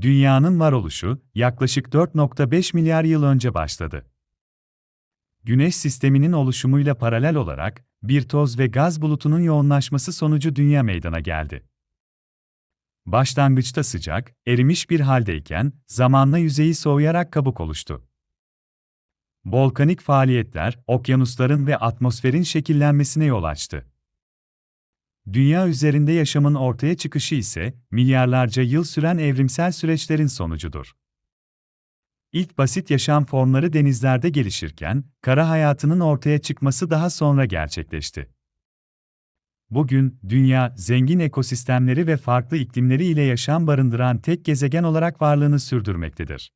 Dünyanın varoluşu yaklaşık 4.5 milyar yıl önce başladı. Güneş sisteminin oluşumuyla paralel olarak bir toz ve gaz bulutunun yoğunlaşması sonucu dünya meydana geldi. Başlangıçta sıcak, erimiş bir haldeyken zamanla yüzeyi soğuyarak kabuk oluştu. Volkanik faaliyetler okyanusların ve atmosferin şekillenmesine yol açtı. Dünya üzerinde yaşamın ortaya çıkışı ise milyarlarca yıl süren evrimsel süreçlerin sonucudur. İlk basit yaşam formları denizlerde gelişirken, kara hayatının ortaya çıkması daha sonra gerçekleşti. Bugün, dünya, zengin ekosistemleri ve farklı iklimleri ile yaşam barındıran tek gezegen olarak varlığını sürdürmektedir.